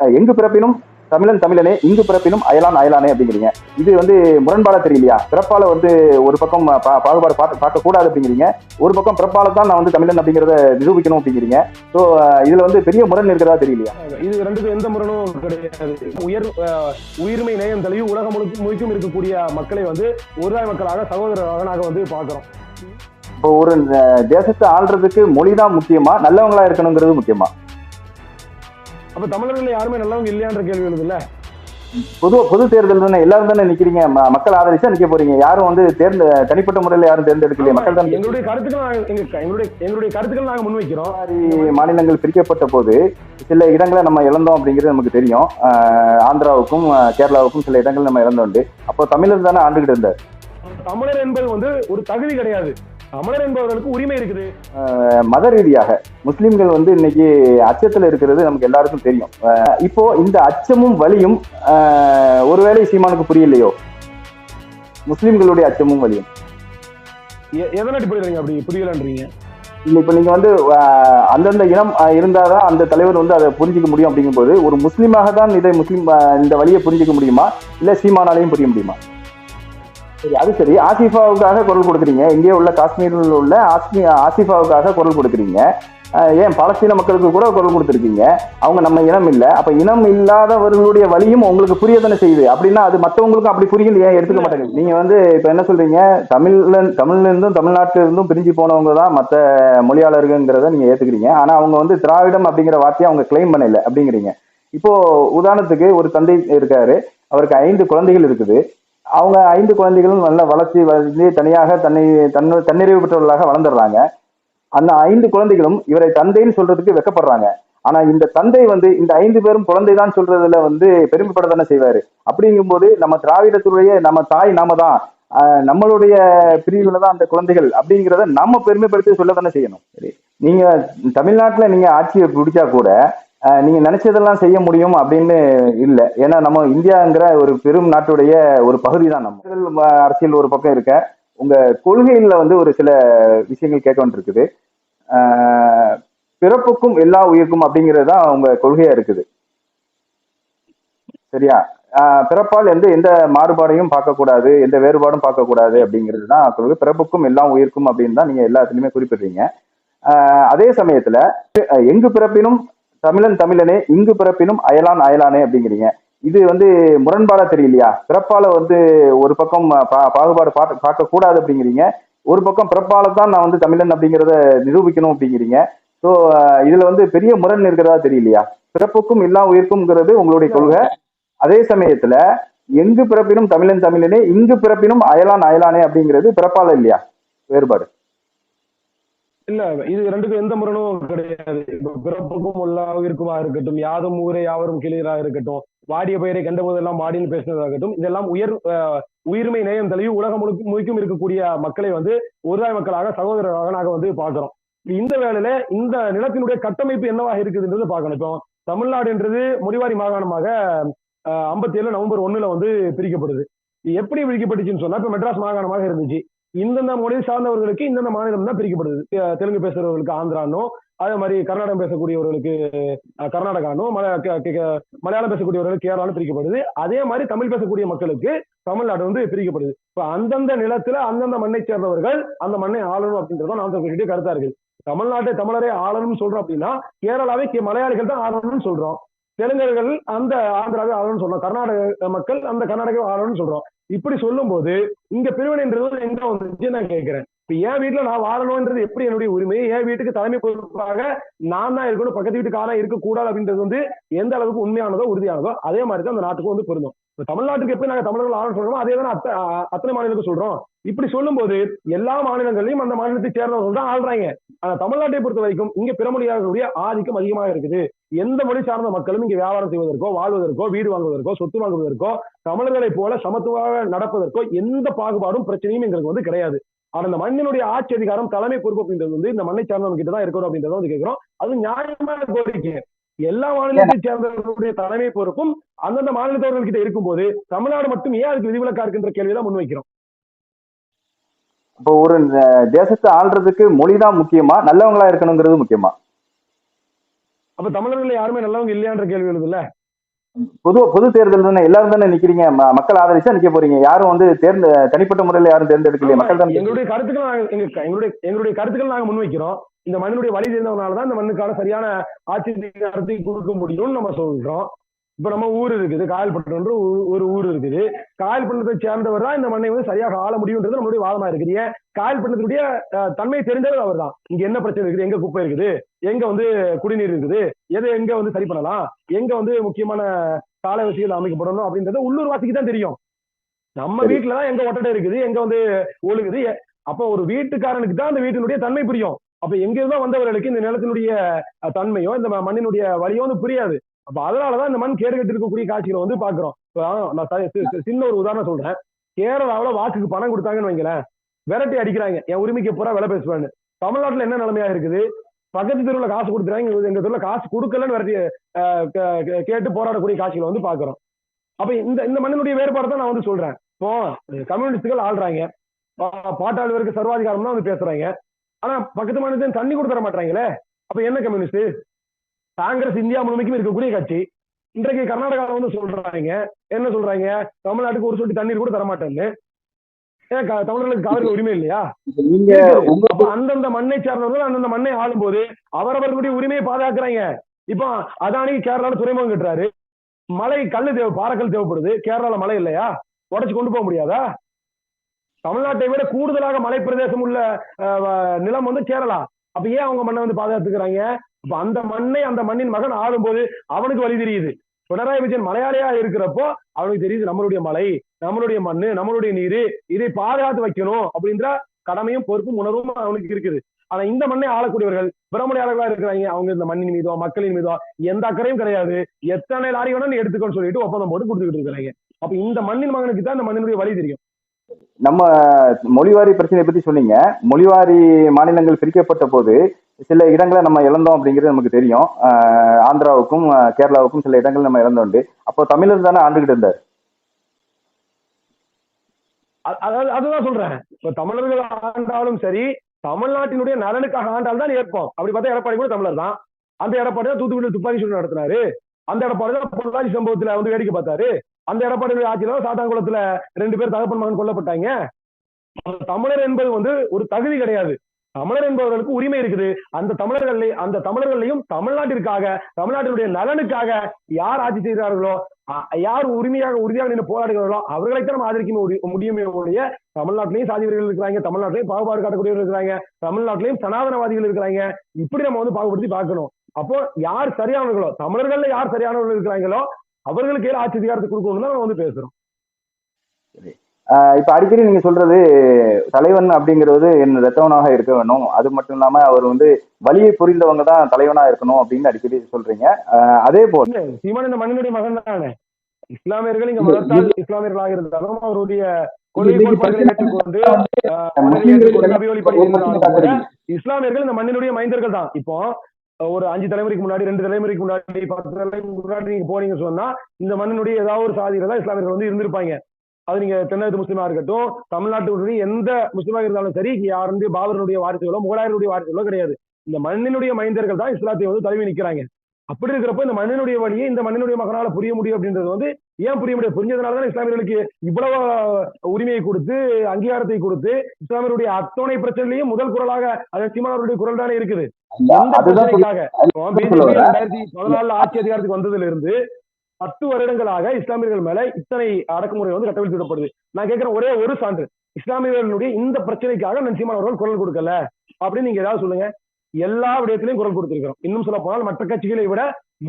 எங்கு பிறப்பினும் தமிழன் தமிழனே இங்கு பிறப்பினும் அயலான் அயலானே அப்படிங்கிறீங்க. இது வந்து முரண்பாடா தெரியலையா? பிறப்பால வந்து ஒரு பக்கம் பாகுபாடு பார்க்க பார்க்க கூடாது அப்படிங்கிறீங்க. ஒரு பக்கம் பிறப்பால தான் நான் வந்து தமிழன் அப்படிங்கிறத நிரூபிக்கணும் அப்படிங்கிறீங்க. ஸோ இதுல வந்து பெரிய முரண் இருக்கிறதா தெரியலையா? இது ரெண்டுக்கும் எந்த முரணும் கிடையாது. உயர் உயிர்மை நேயம் தழுவி உலகம் முழுக்க முழுக்கும் இருக்கக்கூடிய மக்களை வந்து ஒருதாய் மக்களாக சகோதரராக வந்து பாக்குறோம் இப்போ ஒரு தேசத்தை ஆள்றதுக்கு மொழிதான் முக்கியமா? நல்லவங்களா இருக்கணுங்கிறது முக்கியமா? அப்ப தமிழர்கள் யாருமே நல்லவங்க இல்லையான்ற கேள்வி எழுதுல பொது பொது தேர்தல் தானே எல்லாரும் தானே நிக்கிறீங்க? மக்கள் ஆதரிச்சா நிக்க போறீங்க. யாரும் வந்து தேர்ந்த தனிப்பட்ட முறையில யாரும் தேர்ந்தெடுக்கலையே. மக்கள் தான் எங்களுடைய கருத்துக்கள் எங்களுடைய எங்களுடைய கருத்துக்கள் நாங்க முன்வைக்கிறோம். மாநிலங்கள் பிரிக்கப்பட்ட போது சில இடங்களை நம்ம இழந்தோம் அப்படிங்கிறது நமக்கு தெரியும். ஆந்திராவுக்கும் கேரளாவுக்கும் சில இடங்கள் நம்ம இழந்தோண்டு. அப்போ தமிழர் தானே ஆண்டுகிட்டு இருந்தார். தமிழர் என்பது வந்து ஒரு தகுதி கிடையாது. தமிழர் என்பவர்களுக்கு உரிமை இருக்குது. மத ரீதியாக முஸ்லிம்கள் வந்து இன்னைக்கு அச்சத்துல இருக்கிறது நமக்கு எல்லாருக்கும் தெரியும். இப்போ இந்த அச்சமும் வலியும் ஒருவேளை சீமானுக்கு புரியலையோ? முஸ்லிம்களுடைய அச்சமும் வலியும். எ- எதன் அடிப்படையில் அப்படி? புரியலன்றீங்க. இப்ப நீங்க வந்து அந்தந்த இனம் இருந்தாதான் அந்த தலைவர் வந்து அதை புரிஞ்சுக்க முடியும் அப்படிங்கும்போது ஒரு முஸ்லீமாக தான் இதை முஸ்லீம் இந்த வழியை புரிஞ்சுக்க முடியுமா? இல்ல சீமானாலையும் புரிய முடியுமா? சரி அது சரி. ஆசிஃபாவுக்காக குரல் கொடுக்குறீங்க. இங்கே உள்ள காஷ்மீரில் உள்ள ஆஸ்மி ஆசிஃபாவுக்காக குரல் கொடுக்குறீங்க. ஏன் பலஸ்தீன மக்களுக்கு கூட குரல் கொடுத்துருக்கீங்க. அவங்க நம்ம இனம் இல்லை. அப்ப இனம் இல்லாதவர்களுடைய வழியும் உங்களுக்கு புரிய தானே செய்யுது. அப்படின்னா அது மற்றவங்களுக்கும் அப்படி புரியுது. ஏன் எடுத்துக்க மாட்டாங்க நீங்க வந்து இப்ப என்ன சொல்றீங்க? தமிழ்ல தமிழ்ல இருந்தும் தமிழ்நாட்டில இருந்தும் பிரிஞ்சு போனவங்க தான் மற்ற மொழியாளர்கள்ங்கிறத நீங்க ஏத்துக்கிறீங்க. ஆனா அவங்க வந்து திராவிடம் அப்படிங்கிற வார்த்தையை அவங்க கிளைம் பண்ணல அப்படிங்கிறீங்க. இப்போ உதாரணத்துக்கு ஒரு தந்தை இருக்காரு. அவருக்கு ஐந்து குழந்தைகள் இருக்குது. அவங்க ஐந்து குழந்தைகளும் நல்ல வளர்ச்சி வந்து தனியாக தன்னை தன்னு தன்னிறைவு பெற்றவர்களாக வளர்ந்துடுறாங்க. அந்த ஐந்து குழந்தைகளும் இவரை தந்தைன்னு சொல்றதுக்கு வெக்கப்படுறாங்க. ஆனா இந்த தந்தை வந்து இந்த ஐந்து பேரும் குழந்தை தான் சொல்றதுல வந்து பெருமைப்பட தானே செய்வாரு. அப்படிங்கும்போது நம்ம திராவிடத்துடைய நம்ம தாய் நாம தான் நம்மளுடைய பிரிவுல தான் அந்த குழந்தைகள் அப்படிங்கிறத நம்ம பெருமைப்படுத்தி சொல்ல தானே செய்யணும். சரி நீங்க தமிழ்நாட்டுல நீங்க ஆட்சியை பிடிச்சா கூட நீங்க நினைச்சதெல்லாம் செய்ய முடியும் அப்படின்னு இல்ல. ஏன்னா நம்ம இந்தியாங்கிற ஒரு பெரும் நாட்டுடைய ஒரு பகுதி தான் நம்ம அரசியல் ஒரு பக்கம் இருக்க உங்க கொள்கையில வந்து ஒரு சில விஷயங்கள் கேட்க வேண்டியிருக்குது பிறப்புக்கும் எல்லா உயிருக்கும் அப்படிங்கிறது தான் உங்க கொள்கையா இருக்குது. சரியா? பிறப்பால் எந்த எந்த மாறுபாடையும் பார்க்கக்கூடாது எந்த வேறுபாடும் பார்க்கக்கூடாது அப்படிங்கிறது தான் கொள்கை. பிறப்புக்கும் எல்லா உயிருக்கும் அப்படின்னு தான் நீங்க எல்லாத்துலயுமே குறிப்பிடுறீங்க. அதே சமயத்துல எங்கு பிறப்பினும் தமிழன் தமிழனே இங்கு பிறப்பினும் அயலான் அயலானே அப்படிங்கிறீங்க. இது வந்து முரண்பாடா தெரியலையா? பிறப்பால வந்து ஒரு பக்கம் பா- பாகுபாடு பார்க்க பார்க்க கூடாது அப்படிங்கிறீங்க. ஒரு பக்கம் பிறப்பால தான் நான் வந்து தமிழன் அப்படிங்கிறத நிரூபிக்கணும் அப்படிங்கிறீங்க. ஸோ இதுல வந்து பெரிய முரண் இருக்கிறதா தெரியலையா? பிறப்புக்கும் எல்லா உயிர்க்கும்ங்கிறது உங்களுடைய கொள்கை. அதே சமயத்துல எங்கு பிறப்பினும் தமிழன் தமிழனே இங்கு பிறப்பினும் அயலான் அயலானே அப்படிங்கிறது பிறப்பால இல்லையா? வேறுபாடு. இல்ல இது ரெண்டுக்கும் எந்த முரணும் கிடையாது. இப்ப பிறப்புக்கும் உள்ளாக இருக்குமா இருக்கட்டும் யாதும் ஊரே யாவரும் கிளியராக இருக்கட்டும் வாடிய பெயரை கண்ட போதெல்லாம் வாடின்னு பேசினதாகட்டும் இதெல்லாம் உயர் அஹ், உயிர்மை நேயம் தழுவி உலகம் முழுக்க முழுக்கும் இருக்கக்கூடிய மக்களை வந்து ஒருதாய் மக்களாக சகோதரராக நாங்க வந்து பாக்குறோம் இந்த வேலையில இந்த நிலத்தினுடைய கட்டமைப்பு என்னவாக இருக்குதுன்றது பார்க்கணும். இப்போ தமிழ்நாடுன்றது முடிவாரி மாகாணமாக ஐம்பத்தி ஏழு நவம்பர் ஒண்ணுல வந்து பிரிக்கப்படுது. எப்படி பிரிக்கப்பட்டுச்சுன்னு சொன்னா இப்ப மெட்ராஸ் மாகாணமாக இருந்துச்சு. இந்தந்த மொழி சார்ந்தவர்களுக்கு இந்தந்த மாநிலம் தான் பிரிக்கப்படுது. தெலுங்கு பேசுறவர்களுக்கு ஆந்திரானோ அதே மாதிரி கர்நாடகம் பேசக்கூடியவர்களுக்கு கர்நாடகானோ மலையாளம் பேசக்கூடியவர்களுக்கு கேரளான்னு பிரிக்கப்படுது. அதே மாதிரி தமிழ் பேசக்கூடிய மக்களுக்கு தமிழ்நாடு வந்து பிரிக்கப்படுது. இப்ப அந்தந்த நிலத்துல அந்தந்த மண்ணை சேர்ந்தவர்கள் அந்த மண்ணை ஆளணும் அப்படின்றத நான் சொல்லக்கூடிய கருத்தா இருக்கு தமிழ்நாட்டை தமிழரே ஆளணும்னு சொல்றோம் அப்படின்னா கேரளாவே மலையாளிகள் தான் ஆளணும்னு சொல்றோம். தெலுங்கர்கள் அந்த ஆந்திராவை ஆளணும்னு சொல்றோம். கர்நாடக மக்கள் அந்த கர்நாடகாவை ஆளணும்னு சொல்றோம். இப்படி சொல்லும்போது இங்க பிரிவினைன்றது எங்க வந்துச்சு நான் கேட்கிறேன். இப்ப என் வீட்டுல நான் வாழணும்ன்றது எப்படி என்னுடைய உரிமை? என் வீட்டுக்கு தலைமை பொறுப்பாக நான் தான் இருக்கணும். பக்கத்து வீட்டுக்கு ஆனா இருக்க கூடாது அப்படின்றது வந்து எந்த அளவுக்கு உண்மையானதோ உறுதியானதோ அதே மாதிரி தான் அந்த நாட்டுக்கு வந்து பொருந்தும். இப்ப தமிழ்நாட்டுக்கு எப்படி நாங்க தமிழர்கள் ஆளுநர் சொல்றோமோ அதே தான் அத்த- அத்தனை மாநிலத்துக்கு சொல்றோம். இப்படி சொல்லும்போது எல்லா மாநிலங்களையும் அந்த மாநிலத்தை சேர்ந்தவர்கள் தான் ஆள்றாங்க. ஆனா தமிழ்நாட்டை பொறுத்த வரைக்கும் இங்க பிறமொழியாளர்களுடைய ஆதிக்கம் அதிகமாக இருக்குது. எந்த மொழி சார்ந்த மக்களும் இங்க வியாபாரம் செய்வதற்கோ வாழ்வதற்கோ வீடு வாங்குவதற்கோ சொத்து வாங்குவதற்கோ தமிழர்களை போல சமத்துவமாக நடப்பதற்கோ எந்த பாகுபாடும் பிரச்சனையும் எங்களுக்கு வந்து கிடையாது. ஆனா இந்த மண்ணினுடைய ஆட்சி அதிகாரம் தலைமை பொறுப்பு அப்படின்றது வந்து இந்த மண்ணை சார்ந்தவங்க கிட்ட தான் இருக்கணும் அப்படின்றத வந்து கேட்கிறோம். அது நியாயமான கோரிக்கை. எல்லா மாநிலத்தை சேர்ந்தவர்களுடைய தலைமை பொறுப்பும் அந்தந்த மாநிலத்தவர்கள் கிட்ட இருக்கும்போது தமிழ்நாடு மட்டும் ஏன் அதுக்கு விதிவிலக்கா இருக்குன்ற கேள்விதான் முன்வைக்கிறோம் இப்போ ஒரு தேசத்தை ஆள்றதுக்கு மொழிதான் முக்கியமா? நல்லவங்களா இருக்கணுங்கிறது முக்கியமா? அப்ப தமிழர்கள் யாருமே நல்லவங்க இல்லையான்ற கேள்வி எழுதுல? பொது பொது தேர்தல் தானே? எல்லாரும் தானே நிக்கிறீங்க? மக்கள் ஆதரிச்சா நிக்க போறீங்க. யாரும் வந்து தேர்ந்த தனிப்பட்ட முறையில யாரும் தேர்ந்தெடுக்கலையே. மக்கள் தான் எங்களுடைய கருத்துக்கள் நாங்க எங்க- எங்களுடைய எங்களுடைய கருத்துக்கள் நாங்க முன்வைக்கிறோம். இந்த மண்ணினுடைய வழி தெரிந்தவனால தான் இந்த மண்ணுக்கான சரியான ஆட்சி அதிகாரத்தை கொடுக்க முடியும்னு நம்ம சொல்றோம். இப்ப நம்ம ஊர் இருக்குது காயல்பட்டினம்ன்ற ஒரு- ஒரு ஊர் இருக்குது. காயல்பட்டினத்தை சேர்ந்தவர் தான் இந்த மண்ணை வந்து சரியாக ஆள முடியும்ன்றது நம்மளுடைய வாதமா இருக்குது. ஏன்? காயல்பட்டினத்துடைய அஹ், தன்மை தெரிந்தவர் அவர் தான் இங்க என்ன பிரச்சனை இருக்குது? எங்க குப்பை இருக்குது? எங்க வந்து குடிநீர் இருக்குது? எதை எங்க வந்து சரி பண்ணலாம்? எங்க வந்து முக்கியமான சாலை வசதிகள் அமைக்கப்படணும் அப்படின்றது உள்ளூர் வாசிக்கு தான் தெரியும். நம்ம சரி. வீட்டுல தான் எங்க ஒட்டடை இருக்குது எங்க வந்து ஒழுகுது. அப்ப ஒரு வீட்டுக்காரனுக்கு தான் அந்த வீட்டினுடைய தன்மை புரியும். அப்ப எங்க இருந்தா வந்தவர்களுக்கு இந்த நிலத்தினுடைய தன்மையோ இந்த மண்ணினுடைய வழியோ வந்து புரியாது. அப்ப அதனாலதான் இந்த மண் கேடு கட்டி இருக்கக்கூடிய காட்சிகளை வந்து பாக்குறோம் நான் சின்ன ஒரு உதாரணம் சொல்றேன். கேரளாவில வாக்குக்கு பணம் கொடுத்தாங்கன்னு வைங்களேன். விரட்டி அடிக்கிறாங்க. என் உரிமைக்கு பூரா விலை பேசுவேன்னு. தமிழ்நாட்டுல என்ன நிலைமையா இருக்குது? பக்கத்து தெருவில் காசு கொடுத்துறாங்க. எங்க- தெருவில் காசு கொடுக்கலன்னு விரட்டி கேட்டு போராடக்கூடிய காட்சிகளை வந்து பாக்குறோம் அப்ப இந்த இந்த மண்ணினுடைய வேறுபாடு தான் நான் வந்து சொல்றேன். இப்போ கம்யூனிஸ்டுகள் ஆள்றாங்க. பா- சர்வாதிகாரம் தான் வந்து பேசுறாங்க. ஆனா பக்கத்து மாநிலத்தையும் தண்ணி கொடுத்துட மாட்டாங்களே அப்ப என்ன கம்யூனிஸ்ட் காங்கிரஸ் இந்தியா முழுமைக்கும் இருக்கக்கூடிய கட்சி. இன்றைக்கு கர்நாடகாவில் வந்து சொல்றாங்க. என்ன சொல்றாங்க? தமிழ்நாட்டுக்கு ஒரு சொட்டு தண்ணீர் கூட தர மாட்டேன்னு ஏன் தமிழர்களுக்கு காவிரி உரிமை இல்லையா? அந்தந்த மண்ணை சார்ந்தவர்கள் அந்தந்த மண்ணை ஆளும்போது அவரவர்களுடைய உரிமையை பாதுகாக்கிறாங்க. இப்போ அதானி கேரளால துறைமுகம் கட்டுறாரு. மழை கல்லு தேவை பாறைக்கல் தேவைப்படுது. கேரளால மழை இல்லையா? உடைச்சு கொண்டு போக முடியாதா? தமிழ்நாட்டை விட கூடுதலாக மலை பிரதேசம் உள்ள நிலம் வந்து கேரளா. அப்ப ஏன் அவங்க மண்ணை வந்து பாதுகாத்துக்கிறாங்க? அப்ப அந்த மண்ணை அந்த மண்ணின் மகன் ஆளும்போது அவனுக்கு வழி தெரியுது. பினராயி விஜயன் மலையாளியா இருக்கிறப்போ அவனுக்கு தெரியுது நம்மளுடைய மலை நம்மளுடைய மண்ணு நம்மளுடைய நீர் இதை பாதுகாத்து வைக்கணும் அப்படின்ற கடமையும் பொறுப்பும் உணர்வும் அவனுக்கு இருக்குது. ஆனா இந்த மண்ணை ஆளக்கூடியவர்கள் பிரமணியாளர்களா இருக்கிறாங்க. அவங்க இந்த மண்ணின் மீதோ மக்களின் மீதோ எந்த அக்கறையும் கிடையாது. எத்தனை லாரி வேணா நீ எடுத்துக்கோன்னு சொல்லிட்டு ஒப்பந்தம் போட்டு கொடுத்துக்கிட்டு இருக்கிறாங்க. அப்ப இந்த மண்ணின் மகனுக்கு தான் இந்த மண்ணினுடைய வழி தெரியும். நம்ம மொழிவாரி பிரச்சனையை பத்தி சொன்னீங்க. மொழிவாரி மாநிலங்கள் பிரிக்கப்பட்ட போது சில இடங்களை நம்ம இழந்தோம் அப்படிங்கிறது நமக்கு தெரியும். ஆஹ் ஆந்திராவுக்கும் கேரளாவுக்கும் சில இடங்கள் நம்ம இழந்தோண்டு. அப்போ தமிழர் தானே ஆண்டுகிட்டு இருந்தார்? அதாவது அதுதான் சொல்றேன். இப்ப தமிழர்கள் ஆண்டாலும் சரி தமிழ்நாட்டினுடைய நலனுக்காக ஆண்டால் தான் ஏற்போம். அப்படி பார்த்தா எடப்பாடி கூட தமிழர் தான். அந்த எடப்பாடி தான் தூத்துக்குடி துப்பாக்கி சூடு நடத்தினாரு. அந்த எடப்பாடி தான் பொள்ளாச்சி சம்பவத்துல வந்து வேடிக்கை பார்த்தாரு. அந்த எடப்பாடி ஆட்சியில சாத்தாங்குளத்துல ரெண்டு பேர் தகப்பன் மகன் கொல்லப்பட்டாங்க. தமிழர் என்பது வந்து ஒரு தகுதி கிடையாது. தமிழர் என்பவர்களுக்கு உரிமை இருக்குது. அந்த தமிழர்களே அந்த தமிழர்களையும் தமிழ்நாட்டிற்காக தமிழ்நாட்டினுடைய நலனுக்காக யார் ஆட்சி செய்கிறார்களோ யார் உரிமையாக உறுதியாக நின்று போராடுகிறார்களோ அவர்களைத்தான் நம்ம ஆதரிக்க முடியுமே ஒழிய தமிழ்நாட்டிலையும் சாதிவர்கள் இருக்கிறாங்க தமிழ்நாட்டிலையும் பாகுபாடு காட்டக்கூடியவர்கள் இருக்கிறாங்க தமிழ்நாட்டிலையும் சனாதனவாதிகள் இருக்கிறாங்க. இப்படி நம்ம வந்து பாகுபடுத்தி பார்க்கணும். அப்போ யார் சரியானவர்களோ தமிழர்கள்ல யார் சரியானவர்கள் இருக்கிறாங்களோ அவர்களுக்கு ஏன் ஆட்சி அதிகாரத்தை கொடுக்கணும் தான் நம்ம வந்து பேசுறோம். இப்ப அடிக்கடி நீங்க சொல்றது தலைவன் அப்படிங்கிறது என் ரத்தவனாக இருக்க வேணும். அது மட்டும் இல்லாம அவர் வந்து வழியை புரிந்தவங்க தான் தலைவனா இருக்கணும் அப்படின்னு அடிக்கடி சொல்றீங்க. அதே போல சீமான் இந்த மண்ணினுடைய மகன் தானே. இஸ்லாமியர்கள் இங்க மதத்தால் இஸ்லாமியர்களாக இருந்தாலும் அவருடைய. இஸ்லாமியர்கள் இந்த மண்ணினுடைய மைந்தர்கள் தான். இப்போ ஒரு அஞ்சு தலைமுறைக்கு முன்னாடி ரெண்டு தலைமுறைக்கு முன்னாடி பத்து தலைமுறைக்கு முன்னாடி நீங்க போனீங்க சொன்னா இந்த மண்ணினுடைய ஏதாவது ஒரு சாதியில தான் இஸ்லாமியர்கள் வந்து இருந்திருப்பாங்க. அது நீங்க தென்னகத்து முஸ்லீமா இருக்கட்டும் தமிழ்நாட்டுடைய எந்த முஸ்லீமாக இருந்தாலும் சரி யார் வந்து பாபரனுடைய வாரிசுகளோ முகலாயருடைய வாரிசுகளோ கிடையாது. இந்த மண்ணினுடைய மைந்தர்கள் தான் இஸ்லாத்தை வந்து தழுவி நிக்கிறாங்க. அப்படி இருக்கிறப்ப இந்த மண்ணினுடைய வழியை இந்த மண்ணினுடைய மகனால புரிய முடியும் அப்படின்றது வந்து ஏன் புரிய முடியும் புரிஞ்சதுனால தான் இஸ்லாமியர்களுக்கு இவ்வளவு உரிமையை கொடுத்து அங்கீகாரத்தை கொடுத்து இஸ்லாமியருடைய அத்தனை பிரச்சனையிலையும் முதல் குரலாக அது சீமானவருடைய குரல் தானே இருக்குது. எந்த பிரச்சனைக்காக. ரெண்டாயிரத்தி பதினாலுல ஆட்சி அதிகாரத்துக்கு வந்ததுல இருந்து பத்து வருடங்களாக இஸ்லாமியர்கள் மேல இத்தனை அடக்குமுறை வந்து கட்டவிழ்த்து விடப்படுது. நான் கேட்கிறேன் ஒரே ஒரு சான்று இஸ்லாமியர்களுடைய இந்த பிரச்சனைக்காக நான் சீமான் அவர்கள் குரல் கொடுக்கல அப்படின்னு நீங்க ஏதாவது சொல்லுங்க. எல்லா விடயத்திலையும் குரல் கொடுத்திருக்கிறோம். இன்னும் சொல்ல போனால் மற்ற கட்சிகளை விட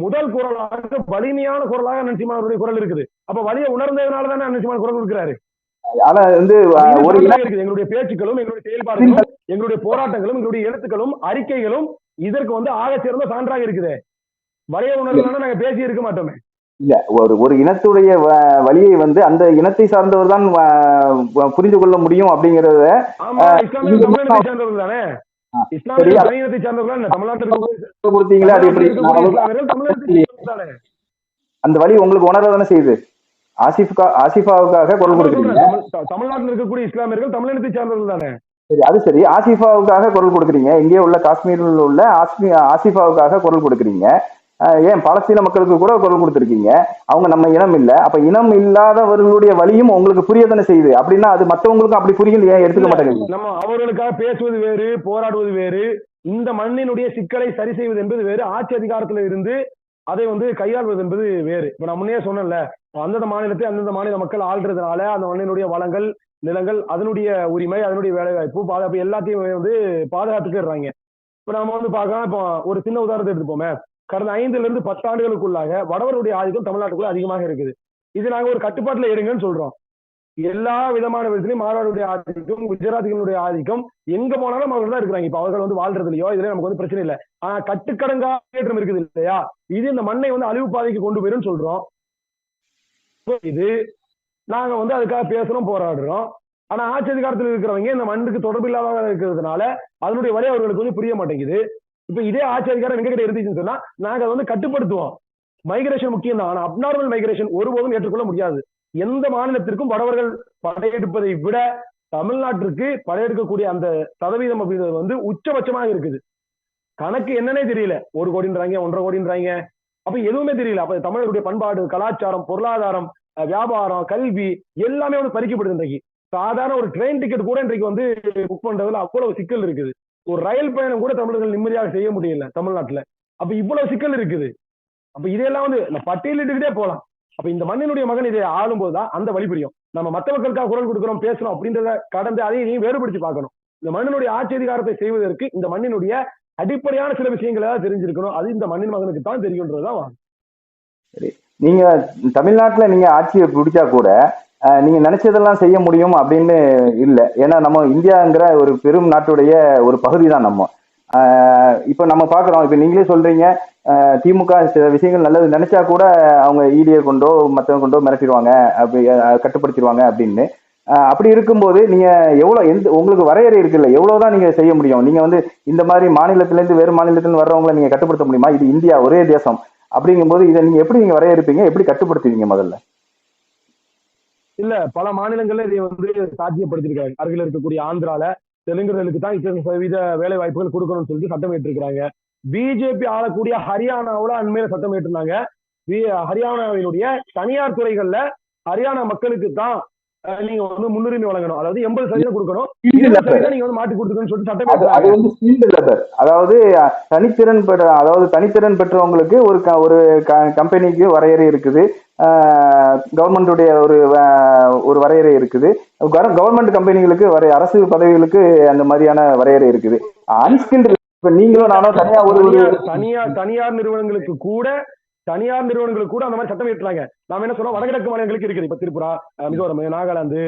முதல் குரலாக வலிமையான குரலாக நன்சிமான் அவருடைய குரல் இருக்குது. அப்ப வலியை உணர்ந்ததுனால தானே நன்சிமான் குரல் கொடுக்கிறாரு? ஆனா வந்து ஒரு இருக்குது. எங்களுடைய பேச்சுக்களும் எங்களுடைய செயல்பாடுகளும் எங்களுடைய போராட்டங்களும் எங்களுடைய எழுத்துக்களும் அறிக்கைகளும் இதற்கு வந்து ஆக சிறந்த சான்றாக இருக்குது. வலிய உணர்வுனா நாங்க பேசி இருக்க மாட்டோமே. இல்ல ஒரு ஒரு இனத்துடைய வழியை வந்து அந்த இனத்தை சார்ந்தவர் தான் புரிந்து கொள்ள முடியும் அப்படிங்கறத கொடுத்தீங்களே அது எப்படி அந்த வழி உங்களுக்கு உணர தானே செய்யுது? ஆசிஃப்கா ஆசிஃபாவுக்காக குரல் கொடுக்குறீங்க. தமிழ்நாட்டில் இருக்கக்கூடிய இஸ்லாமியர்கள் தமிழினத்தை சார்ந்தவர்கள் தானே? சரி அது சரி. ஆசிஃபாவுக்காக குரல் கொடுக்குறீங்க. இங்கே உள்ள காஷ்மீரில் உள்ள ஆசிஃபாவுக்காக குரல் கொடுக்குறீங்க. ஏன் பலஸ்தீன மக்களுக்கு கூட குரல் கொடுத்துருக்கீங்க? அவங்க நம்ம இனம் இல்ல. அப்ப இனம் இல்லாதவர்களுடைய வழியும் உங்களுக்கு புரியதானே செய்யுது? அப்படின்னா அது மத்தவங்களுக்கும் அப்படி புரியுது ஏன் எடுத்துக்க மாட்டேங்குது நம்ம அவர்களுக்காக பேசுவது வேறு போராடுவது வேறு. இந்த மண்ணினுடைய சிக்கலை சரி செய்வது என்பது வேறு. ஆட்சி அதிகாரத்துல இருந்து அதை வந்து கையாள்வது என்பது வேறு. இப்ப நான் முன்னே சொன்னேன்ல அந்தந்த மாநிலத்தை அந்தந்த மாநில மக்கள் ஆள்றதுனால அந்த மண்ணினுடைய வளங்கள் நிலங்கள் அதனுடைய உரிமை அதனுடைய வேலைவாய்ப்பு பாதுகாப்பு எல்லாத்தையும் வந்து பாதுகாத்துக்கிறாங்க இப்ப நாம வந்து பார்க்கலாம் இப்போ ஒரு சின்ன உதாரணத்தை எடுத்துப்போமே. கடந்த ஐந்துல இருந்து பத்தாண்டுகளுக்குள்ளாக வடவருடைய ஆதிக்கம் தமிழ்நாட்டுக்குள்ள அதிகமாக இருக்குது. இது நாங்க ஒரு கட்டுப்பாட்டுல எடுங்கன்னு சொல்றோம். எல்லா விதமான விதத்திலையும் மாணவர்களுடைய ஆதிக்கம் குஜராத்திகளுடைய ஆதிக்கம் எங்க போனாலும் அவர்கள் தான் இருக்கிறாங்க. இப்ப அவர்கள் வந்து வாழ்றதுலயோ இதுல நமக்கு வந்து பிரச்சனை இல்லை. ஆனா கட்டுக்கடங்கா ஏற்றம் இருக்குது இல்லையா? இது இந்த மண்ணை வந்து அழிவு பாதைக்கு கொண்டு போயிரும் சொல்றோம். இது நாங்க வந்து அதுக்காக பேசுறோம் போராடுறோம். ஆனா ஆட்சி அதிகாரத்தில் இருக்கிறவங்க இந்த மண்ணுக்கு தொடர்பு இல்லாத இருக்கிறதுனால அதனுடைய வழி அவர்களுக்கு வந்து புரிய மாட்டேங்குது. இப்ப இதே ஆட்சி அதிகாரம் எங்க கிட்ட இருந்துச்சுன்னு சொன்னா நாங்க அதை வந்து கட்டுப்படுத்துவோம். மைக்ரேஷன் முக்கியம் தான். ஆனா அப்நார்மல் மைக்ரேஷன் ஒருபோதும் ஏற்றுக்கொள்ள முடியாது. எந்த மாநிலத்திற்கும் வடவர்கள் படையெடுப்பதை விட தமிழ்நாட்டிற்கு படையெடுக்கக்கூடிய அந்த சதவீதம் அப்படிங்கிறது வந்து உச்சபட்சமாக இருக்குது. கணக்கு என்னன்னே தெரியல. ஒரு கோடின்றாங்க ஒன்றரை கோடின்றாங்க. அப்ப எதுவுமே தெரியல. அப்ப தமிழர்களுடைய பண்பாடு கலாச்சாரம் பொருளாதாரம் வியாபாரம் கல்வி எல்லாமே வந்து பறிக்கப்படுது இன்றைக்கு. சாதாரண ஒரு ட்ரெயின் டிக்கெட் கூட இன்றைக்கு வந்து புக் பண்றதுல அவ்வளவு சிக்கல் இருக்குது. ஒரு ரயில் பயணம் கூட தமிழர்கள் நிம்மதியாக செய்ய முடியல தமிழ்நாட்டுல. அப்ப இவ்வளவு சிக்கல் இருக்குது. அப்ப இதெல்லாம் வந்து நம்ம பட்டியலிட்டுக்கிட்டே போலாம். அப்ப இந்த மண்ணினுடைய மகன் இதை ஆளும்போது போதுதான் அந்த வழி புரியும். நம்ம மத்த மக்களுக்காக குரல் கொடுக்கிறோம் பேசுறோம் அப்படின்றத கடந்து அதையும் நீ வேறுபடுத்தி பார்க்கணும். இந்த மண்ணினுடைய ஆட்சி அதிகாரத்தை செய்வதற்கு இந்த மண்ணினுடைய அடிப்படையான சில விஷயங்களை தான் தெரிஞ்சிருக்கணும். அது இந்த மண்ணின் மகனுக்கு தான் தெரியுன்றதுதான் வாங்க நீங்க தமிழ்நாட்டுல நீங்க ஆட்சியை பிடிச்சா கூட நீங்க நினைச்சதெல்லாம் செய்ய முடியும் அப்படின்னு இல்லை. ஏன்னா நம்ம இந்தியாங்கிற ஒரு பெரும் நாட்டுடைய ஒரு பகுதி தான் நம்ம. இப்போ இப்ப நம்ம பாக்குறோம். இப்ப நீங்களே சொல்றீங்க திமுக சில விஷயங்கள் நல்லது நினைச்சா கூட அவங்க ஈடியை கொண்டோ மற்றவங்க கொண்டோ மிரட்டிடுவாங்க அப்படி கட்டுப்படுத்திடுவாங்க அப்படின்னு. அப்படி இருக்கும்போது நீங்க எவ்வளவு எந்த உங்களுக்கு வரையறை இருக்குல்ல எவ்வளவுதான் நீங்க செய்ய முடியும்? நீங்க வந்து இந்த மாதிரி மாநிலத்திலேருந்து வேறு மாநிலத்துல இருந்து வர்றவங்களை நீங்க கட்டுப்படுத்த முடியுமா? இது இந்தியா ஒரே தேசம். அப்படிங்கும்போது இதை நீங்க எப்படி நீங்க வரையறுப்பீங்க? எப்படி கட்டுப்படுத்துவீங்க முதல்ல? இல்ல பல மாநிலங்கள்ல இதை வந்து சாத்தியப்படுத்திருக்காங்க. அருகில் இருக்கக்கூடிய ஆந்திரால தெலுங்குகளுக்கு தான் இத்தனை சதவீத வேலை வாய்ப்புகள் கொடுக்கணும்னு சொல்லிட்டு சட்டம் ஏற்றிருக்கிறாங்க. பிஜேபி ஆளக்கூடிய ஹரியானாவுல அண்மையில சட்டம் ஏற்றிருந்தாங்க. ஹரியானாவினுடைய தனியார் துறைகள்ல ஹரியானா மக்களுக்கு தான் நீங்க வந்து முன்னுரிமை வழங்கணும். அதாவது எண்பது சதவீதம் கொடுக்கணும். நீங்க வந்து மாட்டி கொடுத்துக்கணும்னு சொல்லிட்டு சட்டம் அது வந்து ஸ்கில்டு லேபர் அதாவது தனித்திறன் பெற அதாவது தனித்திறன் பெற்றவங்களுக்கு ஒரு ஒரு கம்பெனிக்கு வரையறை இருக்குது. கவர்மெண்ட்டுடைய ஒரு ஒரு வரையறை இருக்குது. கவர்மெண்ட் கம்பெனிகளுக்கு வரை அரசு பதவிகளுக்கு அந்த மாதிரியான வரையறை இருக்குது. அன்ஸ்கில்டு இப்ப நீங்களும் நானும் தனியா ஒரு தனியார் தனியார் நிறுவனங்களுக்கு கூட தனியார் நிறுவனங்களுக்கு கூட அந்த மாதிரி சட்டம் ஏற்றுறாங்க நாம என்ன சொல்றோம்? வடகிழக்கு மாநிலங்களுக்கு இருக்குது. இப்ப திரிபுரா மிசோரம் நாகாலாந்து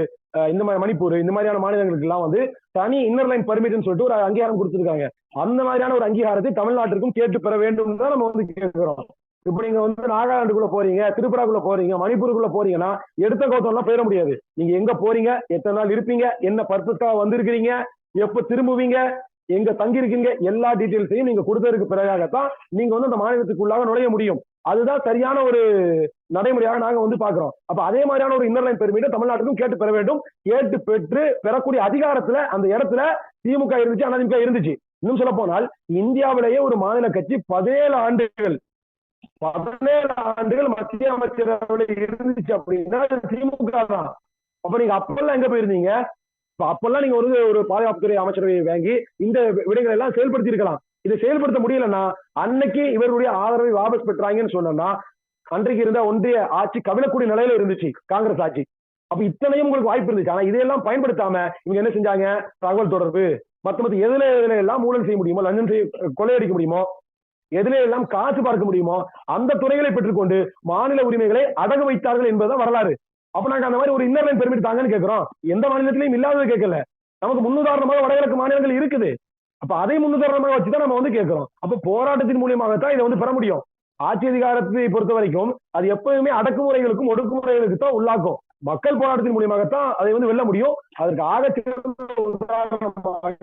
இந்த மாதிரி மணிப்பூர் இந்த மாதிரியான மாநிலங்களுக்கு எல்லாம் வந்து தனி இன்னர் லைன் பர்மிட்னு சொல்லிட்டு ஒரு அங்கீகாரம் கொடுத்துருக்காங்க. அந்த மாதிரியான ஒரு அங்கீகாரத்தை தமிழ்நாட்டிற்கும் கேட்டு பெற வேண்டும் தான் நம்ம வந்து கேட்கிறோம் இப்ப நீங்க வந்து நாகாலாந்துக்குள்ள போறீங்க திரிபுராக்குள்ள போறீங்க மணிப்பூருக்குள்ள போறீங்கன்னா எடுத்த கோத்தம்லாம் போயிட முடியாது. நீங்க எங்க போறீங்க? எத்தனை நாள் இருப்பீங்க? என்ன பர்பஸ்க்காக வந்திருக்கிறீங்க? எப்ப திரும்புவீங்க? எங்க தங்கியிருக்கீங்க? எல்லா டீட்டெயில்ஸையும் நீங்க கொடுத்ததுக்கு பிறகாகத்தான் நீங்க வந்து அந்த மாநிலத்துக்குள்ளாக நுழைய முடியும். அதுதான் சரியான ஒரு நடைமுறையாக நாங்க வந்து பாக்குறோம் அப்ப அதே மாதிரியான ஒரு இன்னர் லைன் பெருமையை தமிழ்நாட்டுக்கும் கேட்டு பெற வேண்டும். கேட்டு பெற்று பெறக்கூடிய அதிகாரத்துல அந்த இடத்துல திமுக இருந்துச்சு அதிமுக இருந்துச்சு. இன்னும் சொல்ல போனால் இந்தியாவிலேயே ஒரு மாநில கட்சி பதினேழு ஆண்டுகள் பதினேழு ஆண்டுகள் மத்திய அமைச்சரவையில் இருந்துச்சு அப்படின்னா திமுக தான். அப்ப நீங்க அப்பெல்லாம் எங்க போயிருந்தீங்க? அப்பெல்லாம் நீங்க ஒரு ஒரு பாதுகாப்புத்துறை அமைச்சரவையை வாங்கி இந்த விடயங்களை எல்லாம் செயல்படுத்தி இருக்கலாம் இதை செயல்படுத்த முடியலன்னா அன்னைக்கு இவருடைய ஆதரவை வாபஸ் பெற்றாங்கன்னு சொன்னோம்னா அன்றைக்கு இருந்த ஒன்றிய ஆட்சி கவிழக்கூடிய நிலையில இருந்துச்சு காங்கிரஸ் ஆட்சி. அப்ப இத்தனையும் உங்களுக்கு வாய்ப்பு இருந்துச்சு. ஆனா இதையெல்லாம் பயன்படுத்தாம இவங்க என்ன செஞ்சாங்க? தகவல் தொடர்பு. மத்த மத்த எதுல எதுல எல்லாம் ஊழல் செய்ய முடியுமோ லஞ்சம் செய்ய கொள்ளையடிக்க முடியுமோ எதுல எல்லாம் காசு பார்க்க முடியுமோ அந்த துறைகளை பெற்றுக்கொண்டு மாநில உரிமைகளை அடகு வைத்தார்கள் என்பதுதான் வரலாறு. அப்ப நாங்க அந்த மாதிரி ஒரு இன்னர் லைன் பெர்மிட் தாங்கன்னு கேட்கிறோம் எந்த மாநிலத்திலையும் இல்லாதது கேட்கல. நமக்கு முன்னுதாரணமாக வடகிழக்கு மாநிலங்கள் இருக்குது. அப்ப அதை முன்னுதாரணமாக வச்சுதான் நம்ம வந்து கேட்கிறோம் அப்ப போராட்டத்தின் மூலியமாகத்தான் இதை வந்து பெற முடியும். ஆட்சி அதிகாரத்தை பொறுத்த வரைக்கும் அது எப்பவுமே அடக்குமுறைகளுக்கும் ஒடுக்குமுறைகளுக்கு தான் உள்ளாக்கும். மக்கள் போராட்டத்தின் மூலியமாகத்தான் அதை வந்து வெல்ல முடியும். அதற்கு ஆக உதாரணமாக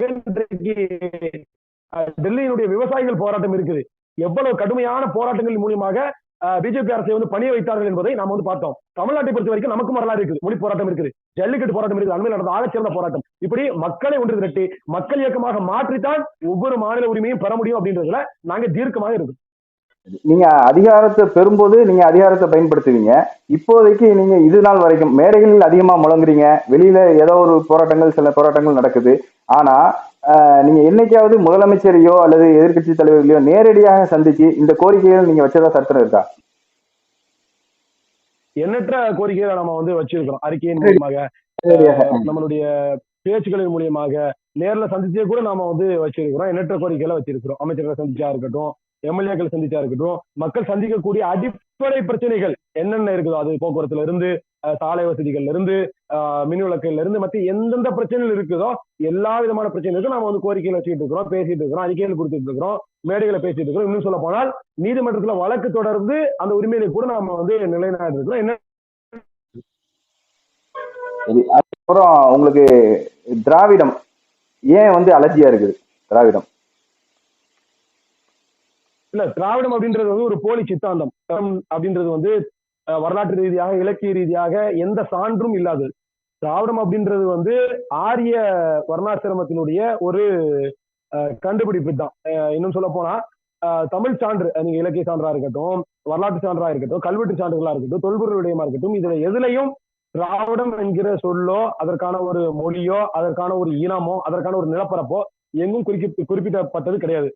டெல்லியினுடைய விவசாயிகள் போராட்டம் இருக்குது. எவ்வளவு கடுமையான போராட்டங்கள் மூலியமாக பிஜேபி அரசை வந்து பணிய வைத்தார்கள் என்பதை நாம் வந்து பார்த்தோம். தமிழ்நாட்டை பொறுத்த வரைக்கும் நமக்கும் வரலாறு இருக்குது. மொழி போராட்டம் இருக்குது. ஜல்லிக்கட்டு போராட்டம் இருக்குது. அண்மையில் நடந்த ஆகச்சிறந்த போராட்டம். இப்படி மக்களை ஒன்று திரட்டி மக்கள் இயக்கமாக மாற்றித்தான் ஒவ்வொரு மாநில உரிமையும் பெற முடியும் அப்படின்றதுல நாங்க தீர்க்கமாக இருக்கோம். நீங்க அதிகாரத்தை பெறும்போது நீங்க அதிகாரத்தை பயன்படுத்துவீங்க. இப்போதைக்கு நீங்க இது நாள் வரைக்கும் மேடைகளில் அதிகமா முழங்குறீங்க. வெளியில ஏதோ ஒரு போராட்டங்கள் சில போராட்டங்கள் நடக்குது. ஆனா நீங்க என்னைக்காவது முதலமைச்சரையோ அல்லது எதிர்க்கட்சி தலைவர்களையோ நேரடியாக சந்திச்சு இந்த கோரிக்கைகள் நீங்க வச்சதா சரித்திரம் இருக்கா? எண்ணற்ற கோரிக்கைகளை நம்ம வந்து வச்சிருக்கிறோம்? அறிக்கையின் மூலியமாக நம்மளுடைய பேச்சுக்களின் மூலியமாக நேர்ல சந்திச்சே கூட நாம வந்து வச்சிருக்கிறோம். எண்ணற்ற கோரிக்கைகளை வச்சிருக்கிறோம். அமைச்சர்களை சந்திச்சா இருக்கட்டும் எம்எல்ஏக்கள் சந்திச்சா இருக்கட்டும் மக்கள் சந்திக்கக்கூடிய அடிப்படை பிரச்சனைகள் என்னென்ன இருக்குதோ அது போக்குவரத்துல இருந்து சாலை வசதிகள்ல இருந்து அஹ், மின் விளக்குல இருந்து மற்ற எந்தெந்த பிரச்சனைகள் இருக்குதோ எல்லா விதமான பிரச்சனைகளுக்கும் நாம வந்து கோரிக்கையில வச்சுட்டு இருக்கிறோம் பேசிட்டு இருக்கிறோம் அறிக்கையில் கொடுத்துட்டு இருக்கிறோம் மேடைகளை பேசிட்டு இருக்கிறோம். இன்னும் சொல்ல போனால் நீதிமன்றத்துல வழக்கு தொடர்ந்து அந்த உரிமையை கூட நாம வந்து நிலைநாட்டு இருக்கிறோம் என்ன அப்புறம் அதுக்கப்புறம் உங்களுக்கு திராவிடம் ஏன் வந்து அலர்ஜியா இருக்குது? திராவிடம். இல்ல திராவிடம் அப்படின்றது வந்து ஒரு போலி சித்தாந்தம். அப்படின்றது வந்து வரலாற்று ரீதியாக இலக்கிய ரீதியாக எந்த சான்றும் இல்லாதது. திராவிடம் அப்படின்றது வந்து ஆரிய வர்ணாசிரமத்தினுடைய ஒரு கண்டுபிடிப்பு தான். இன்னும் சொல்ல போனா தமிழ் சான்று நீங்க இலக்கிய சான்றா இருக்கட்டும் வரலாற்று சான்றா இருக்கட்டும் கல்வெட்டு சான்றுகளா இருக்கட்டும் தொல்பொருள் விடயமா இருக்கட்டும் இதுல எதுலையும் திராவிடம் என்கிற சொல்லோ அதற்கான ஒரு மொழியோ அதற்கான ஒரு இனமோ அதற்கான ஒரு நிலப்பரப்போ எங்கும் குறிக்க குறிப்பிடப்பட்டது கிடையாது.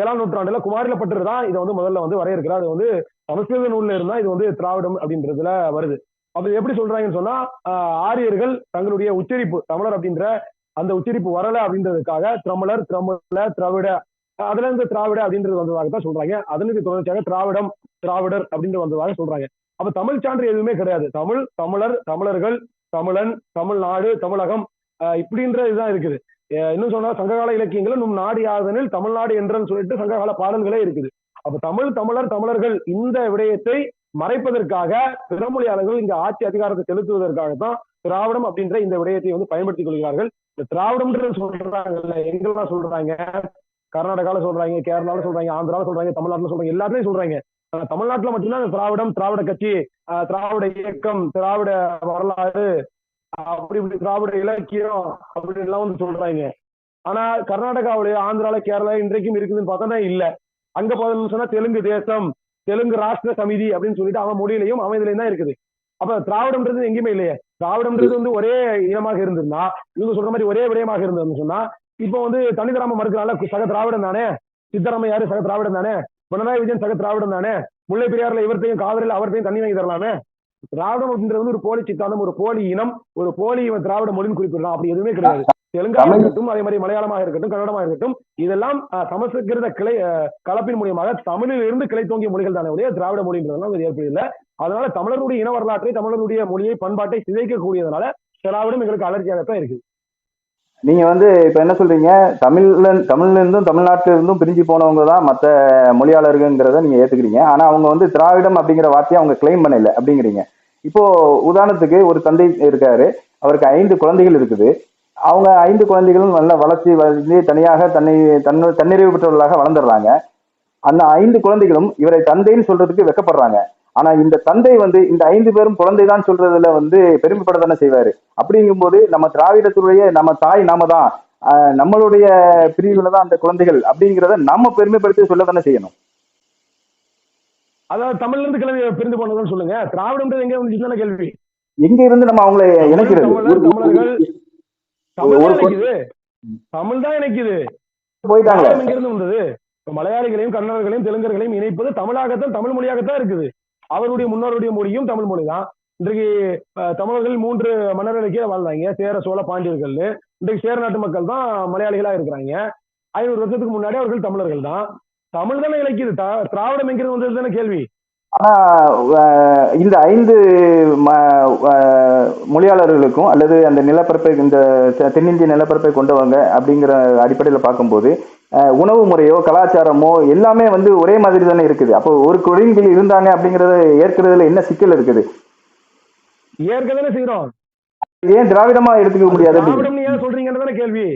ஏழாம் நூற்றாண்டுல குமாரிலப்பட்டர் தான் இதை வந்து முதல்ல வந்து வரையறுக்கிறார். அது வந்து சமஸ்கிருத நூல்ல இருந்தா இது வந்து திராவிடம் அப்படின்றதுல வருது. அப்ப எப்படி சொல்றாங்கன்னு சொன்னா அஹ் ஆரியர்கள் தங்களுடைய உச்சரிப்பு தமிழர் அப்படின்ற அந்த உச்சரிப்பு வரல அப்படின்றதுக்காக திரமலர் திரமல திராவிட அதுல இருந்து திராவிட அப்படின்றது வந்ததாக தான் சொல்றாங்க. அதனுக்கு தொடர்ச்சியாக திராவிடம் திராவிடர் அப்படின்றது வந்ததாக சொல்றாங்க. அப்ப தமிழ் சான்று எதுவுமே கிடையாது. தமிழ் தமிழர் தமிழர்கள் தமிழன் தமிழ்நாடு தமிழகம் இப்படின்ற இதுதான் இருக்குது. இன்னும் சொன்னா சங்ககால இலக்கியங்கள் நம் நாடு யாதனில் தமிழ்நாடு என்றன்னு சொல்லிட்டு சங்ககால பாடல்களே இருக்குது. அப்ப தமிழ் தமிழர் தமிழர்கள் இந்த விடயத்தை மறைப்பதற்காக பிறமொழியாளர்கள் இங்க ஆட்சி அதிகாரத்தை செலுத்துவதற்காக தான் திராவிடம் அப்படின்ற இந்த விடயத்தை வந்து பயன்படுத்திக் கொள்கிறார்கள். இந்த திராவிடம்ன்றது சொல்றாங்கல்ல எங்கெல்லாம் சொல்றாங்க? கர்நாடகால சொல்றாங்க கேரளால சொல்றாங்க ஆந்திரால சொல்றாங்க தமிழ்நாட்டுல சொல்றாங்க எல்லாத்துலயும் சொல்றாங்க. தமிழ்நாட்டுல மட்டும்தான் திராவிடம் திராவிட கட்சி ஆஹ் திராவிட இயக்கம் திராவிட வரலாறு அப்படி இப்படி திராவிட இலக்கியம் அப்படின்னு எல்லாம் வந்து சொல்றாங்க. ஆனா கர்நாடகாவிலேயே ஆந்திரால கேரளா இன்றைக்கும் இருக்குதுன்னு பார்த்தா இல்ல. அங்க பார்த்தோம்னு சொன்னா தெலுங்கு தேசம் தெலுங்கு ராஷ்டிர சமிதி அப்படின்னு சொல்லிட்டு அவன் மொழியிலையும் அவன் இதுலயும் தான் இருக்குது. அப்ப திராவிடம்ன்றது எங்கேயுமே இல்லையே. திராவிடம்ன்றது வந்து ஒரே இனமாக இருந்திருந்தா இவங்க சொல்ற மாதிரி ஒரே விடயமாக இருந்ததுன்னு சொன்னா இப்போ வந்து தனிதராம மறுக்கிறால சக திராவிடம் தானே? சித்தராமையாரு சக திராவிடம் தானே? பினராயி விஜயன் சக திராவிடம் தானே? முல்லை பெரியாறுல இவர்த்தையும் காவிரியில் அவர்த்தையும் தண்ணி வாங்கி தரலாமே? திராவிடம் அப்படின்றது ஒரு போலி சித்தாந்தம் ஒரு போலி இனம் ஒரு போலி இவன் திராவிட மொழின்னு குறிப்பிடலாம் அப்படி எதுவுமே கிடையாது. தெலுங்கா தமிழ் இருக்கட்டும் அதே மாதிரி மலையாளமாக இருக்கட்டும் கன்னடமாக இருக்கட்டும் இதெல்லாம் அஹ், சமஸ்கிருத கிளை அஹ், கலப்பின் மூலியமாக தமிழில் இருந்து கிளை தோங்கிய மொழிகள் தானே ஒழிய திராவிட மொழின்றதெல்லாம் இது ஏற்படவில்லை அதனால தமிழருடைய இன வரலாற்றை தமிழருடைய மொழியை பண்பாட்டை சிதைக்கக்கூடியதுனால திராவிடம் எங்களுக்கு அலர்ஜியாகத்தான் இருக்கு நீங்க வந்து இப்ப என்ன சொல்றீங்க? தமிழ்ல தமிழ்ல இருந்தும் தமிழ்நாட்டில இருந்தும் பிரிஞ்சு போனவங்க தான் மற்ற மொழியாளர்கள்ங்கிறத நீங்க ஏத்துக்கிறீங்க. ஆனா அவங்க வந்து திராவிடம் அப்படிங்கிற வார்த்தையை அவங்க கிளைம் பண்ணல அப்படிங்கிறீங்க. இப்போ உதாரணத்துக்கு ஒரு தந்தை இருக்காரு. அவருக்கு ஐந்து குழந்தைகள் இருக்குது. அவங்க ஐந்து குழந்தைகளும் நல்ல வளர்ச்சி வளர்ந்து தனியாக தன்னை தன்னு தன்னிறைவு பெற்றவர்களாக வளர்ந்துடுறாங்க. அந்த ஐந்து குழந்தைகளும் இவரை தந்தைன்னு சொல்றதுக்கு வெக்கப்படுறாங்க. ஆனா இந்த தந்தை வந்து இந்த ஐந்து பேரும் குழந்தை தான் சொல்றதுல வந்து பெருமைப்பட தானே செய்வாரு. அப்படிங்கும்போது நம்ம திராவிடத்துடைய நம்ம தாய் நாம தான் நம்மளுடைய பிரிவுல தான் அந்த குழந்தைகள் அப்படிங்கிறத நம்ம பெருமைப்படுத்தி சொல்ல தானே செய்யணும். அதாவது தமிழ்ல இருந்து கிளம்பி பிரிந்து போனதுன்னு சொல்லுங்க. திராவிடம்ன்றது எங்க வந்து தானே கேள்வி. எங்க இருந்து நம்ம அவங்களை இணைக்கிறது? தமிழர்கள், தமிழ் தான் இணைக்குது. போயிட்டாங்க. எங்கிருந்து வந்தது? மலையாளிகளையும் கன்னடர்களையும் தெலுங்கர்களையும் இணைப்பது தமிழாகத்தான் தமிழ் மொழியாகத்தான் இருக்குது. அவருடைய முன்னோருடைய மொழியும் தமிழ் மொழி தான் இன்றைக்கு தமிழர்கள் மூன்று மன்னர்களுக்கே வாழ்ந்தாங்க. சேர சோழ பாண்டியர்கள். இன்றைக்கு சேர நாட்டு மக்கள் தான் மலையாளிகளா இருக்கிறாங்க. ஐநூறு வருஷத்துக்கு முன்னாடி அவர்கள் தமிழர்கள் தான். தமிழ் தானே இலக்கியது திராவிடம் என்கிறது வந்தது தானே கேள்வி. ஆனா இந்த ஐந்து மொழியாளர்களுக்கும் அல்லது அந்த நிலப்பரப்பை இந்த தென்னிந்திய நிலப்பரப்பை கொண்டவங்க அப்படிங்கிற அடிப்படையில் பார்க்கும்போது உணவு முறையோ கலாச்சாரமோ எல்லாமே வந்து ஒரே மாதிரி தானே இருக்குது. அப்போ ஒரு குடியின் இருந்தாங்க அப்படிங்கறத ஏற்கிறதுல என்ன சிக்கல் இருக்குது? ஏற்கனவே செய்யறோம் ஏன் திராவிடமா எடுத்துக்க முடியாது? திராவிடம் ஏன் சொல்றீங்கன்னு கேள்வி.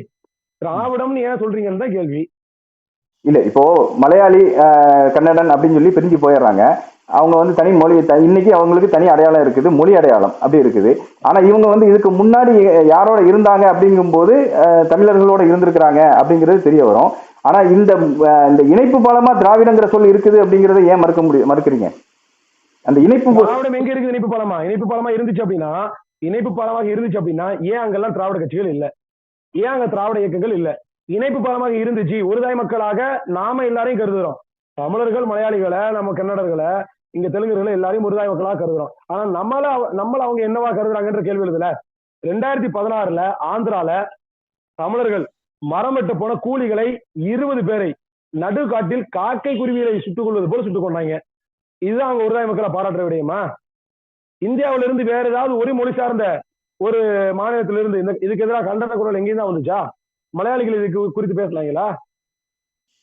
திராவிடம் ஏன் சொல்றீங்கன்னு தான் கேள்வி. இல்ல இப்போ மலையாளி கன்னடன் அப்படின்னு சொல்லி பிரிஞ்சு போயிடுறாங்க. அவங்க வந்து தனி மொழி த- இன்னைக்கு அவங்களுக்கு தனி அடையாளம் இருக்குது மொழி அடையாளம் அப்படி இருக்குது. ஆனா இவங்க வந்து இதுக்கு முன்னாடி யாரோட இருந்தாங்க அப்படிங்கும்போது அஹ், தமிழர்களோட இருந்திருக்கிறாங்க அப்படிங்கிறது தெரிய வரும். ஆனா இந்த இந்த இணைப்பு பாலமா திராவிடங்கிற சொல் இருக்குது அப்படிங்கறத ஏன் மறுக்க முடியும் மறுக்கிறீங்க? அந்த இணைப்பு திராவிடம் எங்க இருக்குது இணைப்பு பாலமா இணைப்பு பாலமா இருந்துச்சு அப்படின்னா இணைப்பு பாலமாக இருந்துச்சு அப்படின்னா ஏன் அங்கெல்லாம் திராவிட கட்சிகள் இல்ல? ஏன் அங்க திராவிட இயக்கங்கள் இல்ல? இணைப்பு பாலமாக இருந்துச்சு ஒரு தாய் மக்களாக நாம எல்லாரையும் கருதுறோம். தமிழர்கள் மலையாளிகளை நம்ம கன்னடர்களை இங்க தெலுங்குகளை எல்லாரையும் ஒரு தாய் மக்களாக கருதுறோம். ஆனா நம்மள அவ- நம்மள அவங்க என்னவா கருதுறாங்கன்ற கேள்வி எழுதுல. ரெண்டாயிரத்தி பதினாறுல ஆந்திரால தமிழர்கள் மரம் வெட்ட போன கூலிகளை இருபது பேரை நடுக்காட்டில் காக்கை குருவிகளை சுட்டுக் கொள்வது போல சுட்டுக் கொண்டாங்க. இதுதான் அவங்க உருதாய மக்களை பாராட்டுற விடயமா? இந்தியாவில இருந்து வேற ஏதாவது ஒரு மொழி சார்ந்த ஒரு மாநிலத்தில இருந்து இந்த இதுக்கு எதிராக கண்டன குரல் எங்கேயும் தான் வந்துச்சா? மலையாளிகள் இதுக்கு குறித்து பேசினாங்களா?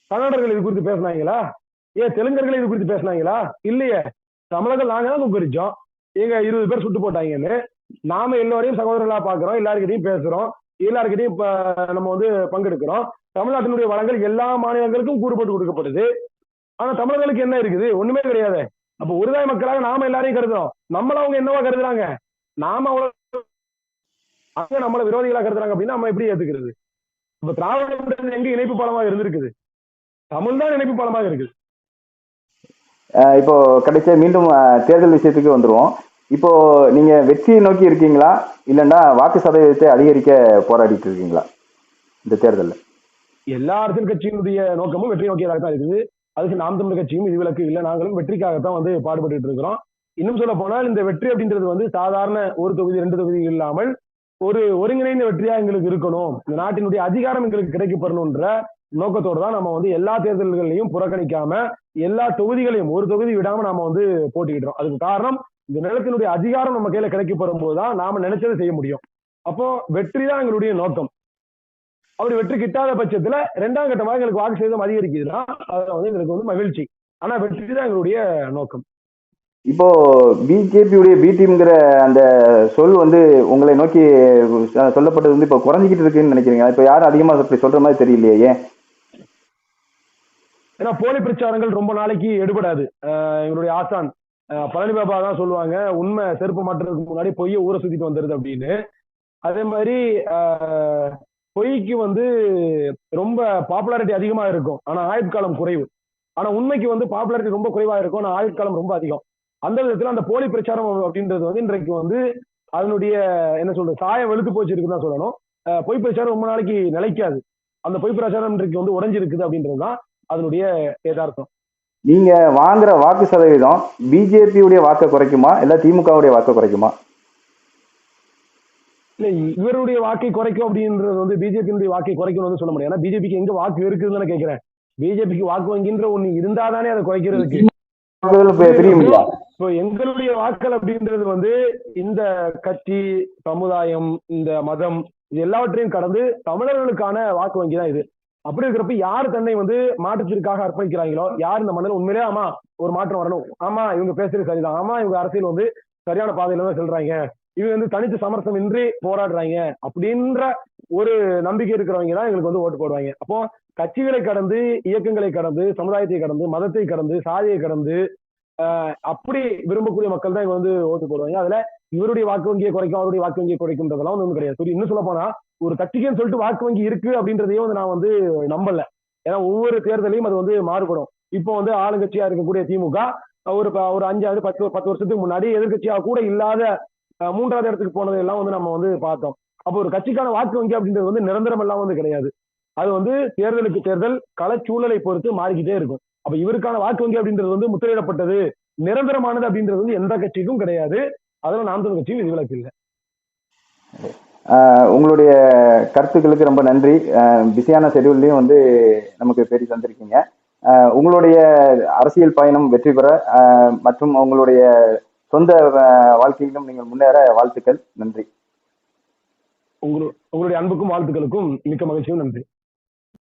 கன்னடர்கள் இது குறித்து பேசினாங்களா? ஏன் தெலுங்கர்களே இது குறித்து பேசினாங்களா? இல்லையே. தமிழர்கள் நாங்க தான் குக்கரிச்சோம் எங்க இருபது பேர் சுட்டு போட்டாங்கன்னு. நாம எல்லோரையும் சகோதரர்களா பாக்குறோம் எல்லாருக்கிட்டையும் பேசுறோம். எல்லாருக்கிட்டையும் இப்ப நம்ம வந்து பங்கெடுக்கிறோம். தமிழ்நாட்டினுடைய வளங்கள் எல்லா மாநிலங்களுக்கும் கூறுபட்டு கொடுக்கப்படுது. ஆனா தமிழர்களுக்கு என்ன இருக்குது? ஒண்ணுமே கிடையாது. அப்ப ஒருதாய் மக்களாக நாம எல்லாரையும் கருதுறோம். நம்மள அவங்க என்னவா கருதுறாங்க? நாம அவ்வளவு அங்க நம்மள விரோதிகளா கருதுறாங்க அப்படின்னா நம்ம எப்படி ஏத்துக்கிறது? இப்ப திராவிட எங்க இணைப்பு பாலமாக இருந்திருக்குது? தமிழ் தான் இணைப்பு பாலமாக இருக்குது. இப்போ கடைசியா மீண்டும் தேர்தல் விஷயத்துக்கு வந்துருவோம். இப்போ நீங்க வெற்றியை நோக்கி இருக்கீங்களா? இல்லைன்னா வாக்கு சதவீதத்தை அதிகரிக்க போராடிட்டு இருக்கீங்களா? இந்த தேர்தலில். எல்லா அரசியல் கட்சியினுடைய நோக்கமும் வெற்றி நோக்கியதாக தான் இருக்குது. அதுக்கு நாம் தமிழ் கட்சியும் இது விலக்கு இல்லை. நாங்களும் வெற்றிக்காகத்தான் வந்து பாடுபட்டு இருக்கிறோம். இன்னும் சொல்ல போனால் இந்த வெற்றி அப்படின்றது வந்து சாதாரண ஒரு தொகுதி ரெண்டு தொகுதி இல்லாமல் ஒரு ஒருங்கிணைந்த வெற்றியா எங்களுக்கு இருக்கணும். இந்த நாட்டினுடைய அதிகாரம் எங்களுக்கு கிடைக்கப்படணும்ன்ற நோக்கத்தோடு தான் நம்ம வந்து எல்லா தேர்தல்களையும் புறக்கணிக்காம எல்லா தொகுதிகளையும் ஒரு தொகுதி விடாம நாம வந்து போட்டிக்கிட்டோம் அதுக்கு காரணம் இந்த நிலத்தினுடைய அதிகாரம் நம்ம கையில கிடைக்கப்பெறும் போதுதான் நாம நினைச்சதை செய்ய முடியும். அப்போ வெற்றி தான் எங்களுடைய நோக்கம். அப்படி வெற்றி கிட்டாத பட்சத்துல ரெண்டாம் கட்டமாக எங்களுக்கு வாக்கு சேதம் அதிகரிக்குதுன்னா அதுல வந்து எங்களுக்கு வந்து மகிழ்ச்சி. ஆனா வெற்றி தான் எங்களுடைய நோக்கம். இப்போ பிஜேபியுடைய பி டீம்ங்கிற அந்த சொல் வந்து உங்களை நோக்கி சொல்லப்பட்டது வந்து இப்போ குறைஞ்சிக்கிட்டு இருக்குன்னு நினைக்கிறீங்க இப்போ யாரும் அதிகமா அப்படி சொல்ற மாதிரி தெரியலையே ஏன்? ஏன்னா போலி பிரச்சாரங்கள் ரொம்ப நாளைக்கு எடுபடாது. ஆஹ் ஆசான் ஆஹ் பழனி பாபா தான் சொல்லுவாங்க உண்மை செருப்பு மாட்டுறதுக்கு முன்னாடி பொய்யை ஊரை சுத்திட்டு வந்துருது அப்படின்னு. அதே மாதிரி ஆஹ் பொய்க்கு வந்து ரொம்ப பாப்புலாரிட்டி அதிகமா இருக்கும். ஆனா ஆயுட்காலம் குறைவு. ஆனா உண்மைக்கு வந்து பாப்புலாரிட்டி ரொம்ப குறைவா இருக்கும். ஆனா ஆயுட்காலம் ரொம்ப அதிகம். அந்த விதத்துல அந்த போலி பிரச்சாரம் அப்படின்றது வந்து இன்றைக்கு வந்து அதனுடைய என்ன சொல்றது சாயம் வெளுத்து போச்சு இருக்குன்னு தான் சொல்லணும். பொய் பிரச்சாரம் ரொம்ப நாளைக்கு நிலைக்காது. அந்த பொய் பிரச்சாரம் இன்றைக்கு வந்து உடைஞ்சிருக்குது அப்படின்றதுதான் அதனுடைய யதார்த்தம். நீங்க வாங்குற வாக்கு சதவீதம் பிஜேபியுடைய வாக்கை குறைக்குமா? இல்ல திமுகவுடைய வாக்கை குறைக்குமா? இல்ல இவருடைய வாக்கை குறைக்கும் அப்படின்றது வந்து பிஜேபியினுடைய வாக்கை குறைக்கணும்னு வந்து சொல்ல முடியாது. ஏன்னா பிஜேபிக்கு எங்க வாக்கு இருக்குதுன்னு நான் கேட்கிறேன் பிஜேபிக்கு வாக்கு வங்கின்ற ஒண்ணு இருந்தாதானே அதை குறைக்கிறதுக்கு. இப்போ எங்களுடைய வாக்கள் அப்படின்றது வந்து இந்த கட்சி சமுதாயம் இந்த மதம் இது எல்லாவற்றையும் கடந்து தமிழர்களுக்கான வாக்கு வங்கி தான் இது. அப்படி இருக்கிறப்ப யார் தன்னை வந்து மாற்றத்திற்காக அர்ப்பணிக்கிறாங்களோ யார் இந்த மண்ணில் உண்மையிலே ஆமா ஒரு மாற்றம் வரணும். ஆமா இவங்க பேசுறது சரிதான். ஆமா இவங்க அரசியல் வந்து சரியான பாதையில தான் செல்றாங்க. இவங்க வந்து தனித்து சமரசம் இன்றி போராடுறாங்க. அப்படின்ற ஒரு நம்பிக்கை இருக்கிறவங்க தான் எங்களுக்கு வந்து ஓட்டு போடுவாங்க. அப்போ கட்சிகளை கடந்து இயக்கங்களை கடந்து சமுதாயத்தை கடந்து மதத்தை கடந்து சாதியை கடந்து ஆஹ் அப்படி விரும்பக்கூடிய மக்கள் தான் இங்க வந்து ஓட்டு போடுவாங்க. அதுல இவருடைய வாக்கு வங்கியை குறைக்கும் அவருடைய வாக்கு வங்கியை குறைக்கும்ன்றதெல்லாம் ஒன்றும் ஒண்ணும் கிடையாது. சரி இன்னும் சொல்ல போனா ஒரு கட்சிக்குன்னு சொல்லிட்டு வாக்கு வங்கி இருக்கு அப்படின்றதையும் வந்து நான் வந்து நம்பல. ஏன்னா ஒவ்வொரு தேர்தலையும் அது வந்து மாறுபடும். இப்போ வந்து ஆளுங்கட்சியா இருக்கக்கூடிய திமுக ஒரு ப- ஒரு அஞ்சாவது பத்து பத்து வருஷத்துக்கு முன்னாடி எதிர்கட்சியா கூட இல்லாத அஹ், மூன்றாவது இடத்துக்கு போனது எல்லாம் வந்து நம்ம வந்து பார்த்தோம். அப்போ ஒரு கட்சிக்கான வாக்கு வங்கி அப்படின்றது வந்து நிரந்தரம் எல்லாம் வந்து கிடையாது. அது வந்து தேர்தலுக்கு தேர்தல் களச்சூழலை பொறுத்து மாறிக்கிட்டே இருக்கும். அப்ப இவருக்கான வாக்கு வங்கி அப்படின்றது வந்து முத்திரையிடப்பட்டது நிரந்தரமானது அப்படின்றது வந்து எந்த கட்சிக்கும் கிடையாது. அதெல்லாம் நாம் தமிழ் கட்சியும் விதிவிலக்கு இல்லை. உங்களுடைய கருத்துக்களுக்கு ரொம்ப நன்றி. பிஸியான ஷெடியூல்லையும் வந்து நமக்கு பெரிய தந்திருக்கீங்க. உங்களுடைய அரசியல் பயணம் வெற்றி பெற மற்றும் உங்களுடைய சொந்த வாழ்க்கையிலும் நீங்கள் முன்னேற வாழ்த்துக்கள். நன்றி. உங்களுடைய அன்புக்கும் வாழ்த்துக்களுக்கும் மிக்க மகிழ்ச்சியும். நன்றி.